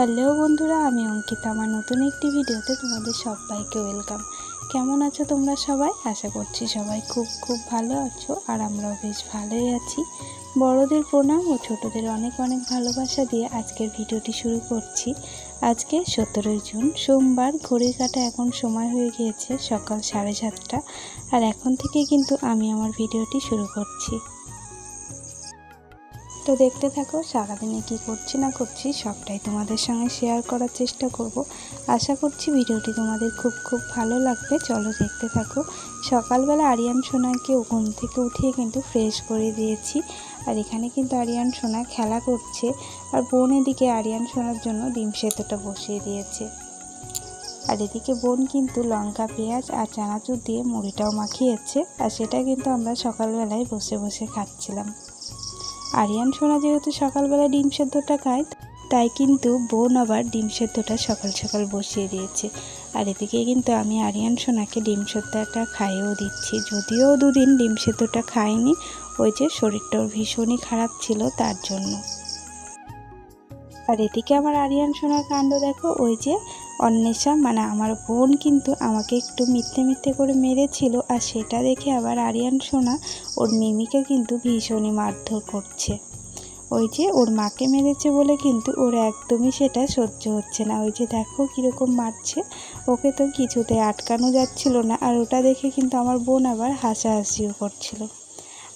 Hello বন্ধুরা, আমি অঙ্কিতা। আমার নতুন একটি ভিডিওতে তোমাদের সবাইকে ওয়েলকাম। কেমন আছো তোমরা সবাই? আশা করছি সবাই খুব খুব ভালো আছো আর আমরাও বেশ ভালোই আছি। বড়দের প্রণাম ও ছোটদের অনেক অনেক ভালোবাসা দিয়ে আজকের ভিডিওটি শুরু করছি। আজকে সতেরোই জুন, সোমবার, ঘড়ির কাটা এখন সময় হয়ে গিয়েছে সকাল সাড়ে সাতটা। আর এখন থেকে কিন্তু আমি আমার ভিডিওটি শুরু করছি। তো দেখতে থাকো, সারাদিনে কি করছি না করছি সবটাই তোমাদের সঙ্গে শেয়ার করার চেষ্টা করব। আশা করছি ভিডিওটি তোমাদের খুব খুব ভালো লাগবে। চলো দেখতে থাকো। সকালবেলা আরিয়ান সোনাকে ঘুম থেকে উঠিয়ে কিন্তু ফ্রেশ করে দিয়েছি। আর এখানে কিন্তু আরিয়ান সোনা খেলা করছে। আর বোন এদিকে আরিয়ান সোনার জন্য ডিম সেতুটা বসিয়ে দিয়েছে। আর এদিকে বোন কিন্তু লঙ্কা, পেঁয়াজ আর চানাচুর দিয়ে মুড়িটাও মাখিয়েছে। আর সেটা কিন্তু আমরা সকালবেলায় বসে বসে খাচ্ছিলাম। আরিয়ান সোনা যেহেতু সকালবেলা ডিম সেদ্ধটা খায়, তাই কিন্তু বোন আবার ডিম সেদ্ধটা সকাল সকাল বসিয়ে দিয়েছে। আর এদিকে কিন্তু আমি আরিয়ান সোনাকে ডিম সেদ্ধটা খাইয়েও দিচ্ছি। যদিও দুদিন ডিম সেদ্ধটা খাইনি, ওই যে শরীরটাও ভীষণই খারাপ ছিল তার জন্য। আর এদিকে আমার আরিয়ান সোনার কাণ্ড দেখো, ওই যে অন্বেষা মানে আমার বোন কিন্তু আমাকে একটু মিথ্যে মিথ্যে করে মেরেছিল আর সেটা দেখে আবার আরিয়ান সোনা ওর মিমিকে কিন্তু ভীষণই মারধর করছে। ওই যে ওর মাকে মেরেছে বলে কিন্তু ওর একদমই সেটা সহ্য হচ্ছে না। ওই যে দেখো কীরকম মারছে। ওকে তো কিছুতে আটকানো যাচ্ছিল না আর ওটা দেখে কিন্তু আমার বোন আবার হাসাহাসিও করছিল।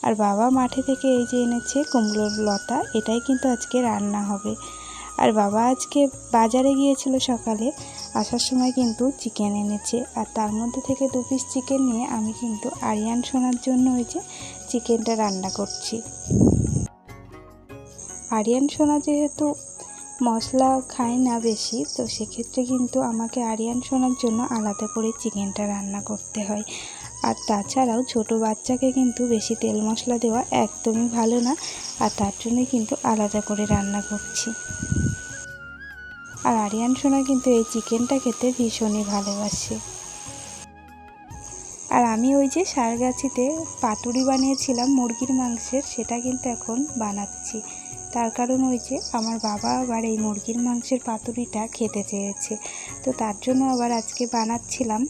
আর বাবা মাঠে থেকে এই যে এনেছে কুমড়োর লতা, এটাই কিন্তু আজকে রান্না হবে। আর বাবা আজকে বাজারে গিয়েছিল সকালে, আসার সময় কিন্তু চিকেন এনেছে। আর তার মধ্যে থেকে দু পিস চিকেন নিয়ে আমি কিন্তু আরিয়ান শোনার জন্য ওই যে চিকেনটা রান্না করছি। আরিয়ান সোনা যেহেতু মশলা খায় না বেশি, তো সেক্ষেত্রে কিন্তু আমাকে আরিয়ান সোনার জন্য আলাদা করে চিকেনটা রান্না করতে হয়। আর তাছাড়াও ছোট বাচ্চাকে কিন্তু বেশি তেল মশলা দেওয়া একদমই ভালো না, আর তার জন্য কিন্তু আলাদা করে রান্না করছি। আর আরিয়ান সোনা কিন্তু এই চিকেনটা খেতে ভীষণই ভালোবাসে। আর আমি ওই যে সারগাছিতে পাতুরি বানিয়েছিলাম মুরগির মাংসের, সেটা কিন্তু এখন বানাচ্ছি। তার কারণ ওই যে আমার বাবা আবার এই মুরগির মাংসের পাতুরিটা খেতে চেয়েছে। তো তার জন্য আবার আজকে বানাচ্ছিলাম।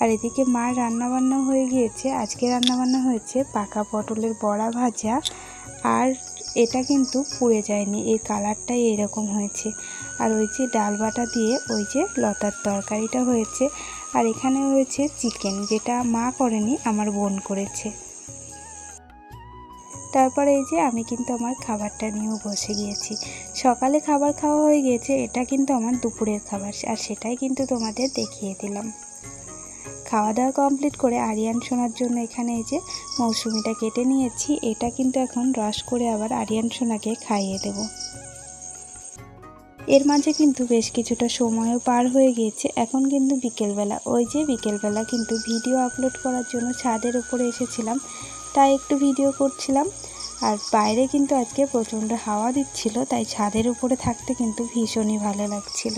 আর এদিকে মার রান্নাবান্না হয়ে গিয়েছে। আজকে রান্নাবান্না হয়েছে পাকা পটলের বড়া ভাজা। আর এটা কিন্তু পুড়ে যায়নি এর কালারটাই এরকম হয়েছে। আর ওই যে ডাল বাটা দিয়ে ওই যে লতার তরকারিটা হয়েছে। আর এখানে হয়েছে চিকেন, যেটা মা করেনি, আমার বোন করেছে। তারপরে এই যে আমি কিন্তু আমার খাবারটা নিয়েও বসে গিয়েছি। সকালে খাবার খাওয়া হয়ে গিয়েছে এটা কিন্তু আমার দুপুরের খাবার আর সেটাই কিন্তু তোমাদের দেখিয়ে দিলাম। খাওয়া দাওয়া কমপ্লিট করে আরিয়ান সোনার জন্য এখানে এই যে মৌসুমিটা কেটে নিয়েছি, এটা কিন্তু এখন রস করে আবার আরিয়ান সোনাকে খাইয়ে দেব। এর মাঝে কিন্তু বেশ কিছুটা সময়ও পার হয়ে গিয়েছে, এখন কিন্তু বিকেলবেলা। ওই যে বিকেলবেলা কিন্তু ভিডিও আপলোড করার জন্য ছাদের উপরে এসেছিলাম। তাই একটু ভিডিও করছিলাম। আর বাইরে কিন্তু আজকে প্রচণ্ড হাওয়া দিচ্ছিল, তাই ছাদের উপরে থাকতে কিন্তু ভীষণই ভালো লাগছিল।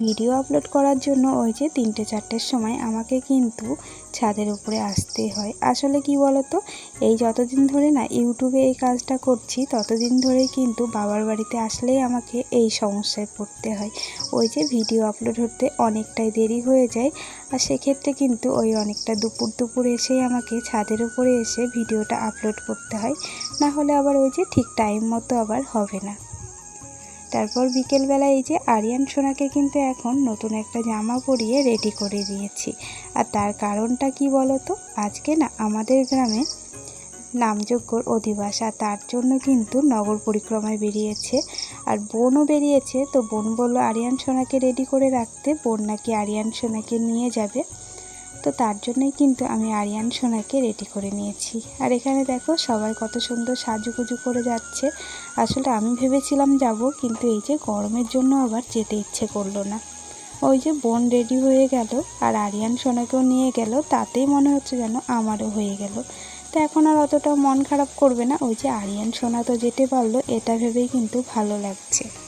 ভিডিও আপলোড করার জন্য ওই যে তিনটে চারটের সময় আমাকে কিন্তু ছাদের উপরে আসতে হয়। আসলে কি বলতো? এই যতদিন ধরে না ইউটিউবে এই কাজটা করছি, ততদিন ধরেই কিন্তু বাবার বাড়িতে আসলেই আমাকে এই সমস্যায় পড়তে হয়। ওই যে ভিডিও আপলোড হতে অনেকটাই দেরি হয়ে যায় আর সেক্ষেত্রে কিন্তু ওই অনেকটা দুপুর দুপুর এসেই আমাকে ছাদের উপরে এসে ভিডিওটা আপলোড করতে হয়। না হলে আবার ওই যে ঠিক টাইম মতো আবার হবে না। তারপর বিকেলবেলা এই যে আরিয়ান সোনাকে কিন্তু এখন নতুন একটা জামা পরিয়ে রেডি করে দিয়েছি। আর তার কারণটা কি বলো তো আজকে না আমাদের গ্রামে নামযজ্ঞর অধিবাস তার জন্য কিন্তু নগর পরিক্রমায় বেরিয়েছে। আর বোনও বেরিয়েছে, তো বোন বলল আরিয়ান সোনাকে রেডি করে রাখতে, বোন নাকি আরিয়ান সোনাকে নিয়ে যাবে। তো তার জন্যই কিন্তু আমি আরিয়ান সোনাকে রেডি করে নিয়েছি। আর এখানে দেখো সবাই কত সুন্দর সাজুগুজু করে যাচ্ছে। আসলে আমি ভেবেছিলাম যাব, কিন্তু এই যে গরমের জন্য আবার যেতে ইচ্ছে করল না। ওই যে বোন রেডি হয়ে গেল, আর আরিয়ান সোনাকেও নিয়ে গেল, তাতেই মনে হচ্ছে যেন আমারও হয়ে গেল। তো এখন আর অতটা মন খারাপ করবে না, ওই যে আরিয়ান সোনা তো যেতে পারল, এটা ভেবেই কিন্তু ভালো লাগছে।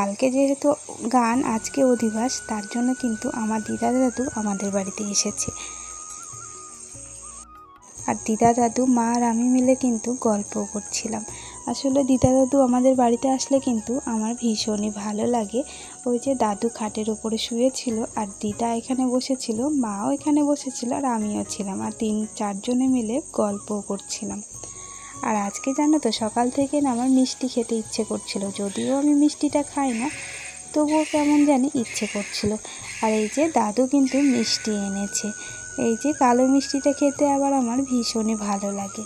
কালকে যেহেতু গান, আজকে অধিবাস, তার জন্য কিন্তু আমার দিদা দাদু আমাদের বাড়িতে এসেছে। আর দিদা দাদু, মা আর আমি মিলে কিন্তু গল্প করছিলাম। আসলে দিদা দাদু আমাদের বাড়িতে আসলে কিন্তু আমার ভীষণই ভালো লাগে। ওই যে দাদু খাটের উপরে শুয়েছিল আর দিদা এখানে বসেছিল, মাও এখানে বসেছিল আর আমিও ছিলাম। আর তিন, চারজনে মিলে গল্প করছিলাম। আর আজকে জানো তো, সকাল থেকে না আমার মিষ্টি খেতে ইচ্ছে করছিল। যদিও আমি মিষ্টিটা খাই না, তবুও কেমন জানি ইচ্ছে করছিল। আর এই যে দাদু কিন্তু মিষ্টি এনেছে। এই যে কালো মিষ্টিটা খেতে আবার আমার ভীষণই ভালো লাগে।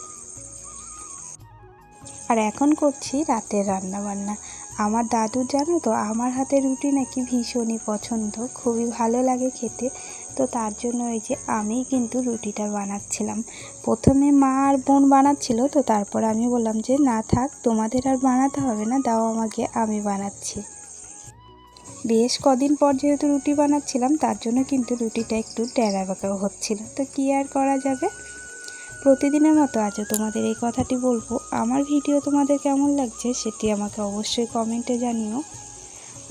আর এখন করছি রাতের রান্না বান্না আমার দাদু জানো তো, আমার হাতে রুটি নাকি ভীষণই পছন্দ, খুবই ভালো লাগে খেতে। তো তার জন্য ওই যে আমি কিন্তু রুটিটা বানাচ্ছিলাম। প্রথমে মা আর বোন বানাচ্ছিল, তো তারপর আমি বললাম যে, না থাক, তোমাদের আর বানাতে হবে না, দাও আমাকে, আমি বানাচ্ছি। বেশ কদিন পর যেহেতু রুটি বানাচ্ছিলাম, তার জন্য কিন্তু রুটিটা একটু ডেরা বাঁকাও হচ্ছিল। তো কী আর করা যাবে? প্রতিদিনের মতো আজও তোমাদের এই কথাটি বলব। আমার ভিডিও তোমাদের কেমন লাগছে সেটি আমাকে অবশ্যই কমেন্টে জানিও।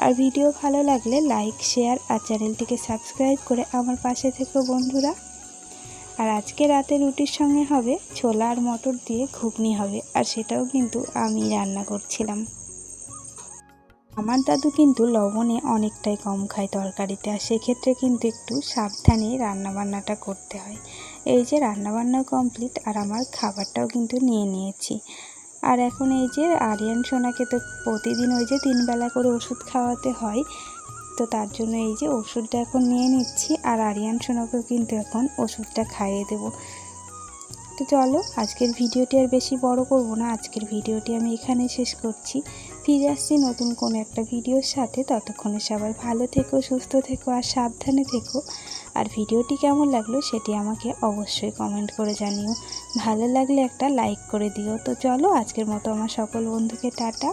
আর ভিডিও ভালো লাগলে লাইক, শেয়ার আর চ্যানেলটিকে সাবস্ক্রাইব করে আমার পাশে থেকো বন্ধুরা। আর আজকে রাতে রুটির সঙ্গে হবে ছোলা আর মটর দিয়ে ঘুগনি হবে, আর সেটাও কিন্তু আমি রান্না করছিলাম। আমার দাদু কিন্তু লবণে অনেকটাই কম খায় তরকারিতে, আর সেক্ষেত্রে কিন্তু একটু সাবধানে রান্নাবান্নাটা করতে হয়। এই যে রান্নাবান্না কমপ্লিট আর আমার খাবারটাও কিন্তু নিয়ে নিয়েছি। আর এখন এই যে আরিয়ান সোনাকে তো প্রতিদিন ওই যে তিনবেলা করে ওষুধ খাওয়াতে হয়, তো তার জন্য এই যে ওষুধটা এখন নিয়ে নিচ্ছি আর আরিয়ান সোনাকেও কিন্তু এখন ওষুধটা খাইয়ে দেবো। তো চলো, আজকের ভিডিওটি আর বেশি বড় করব না, আজকের ভিডিওটি আমি এখানে শেষ করছি। ফিরে আসছি নতুন কোনো একটা ভিডিওর সাথে, ততক্ষণে সবাই ভালো থেকো, সুস্থ থেকো আর সাবধানে থেকো। আর ভিডিওটি কেমন লাগল সেটি আমাকে অবশ্যই কমেন্ট করে জানিও। ভালো লাগলে একটা লাইক করে দিও। তো চলো আজকের মতো আমার সকল বন্ধুকে টাটা।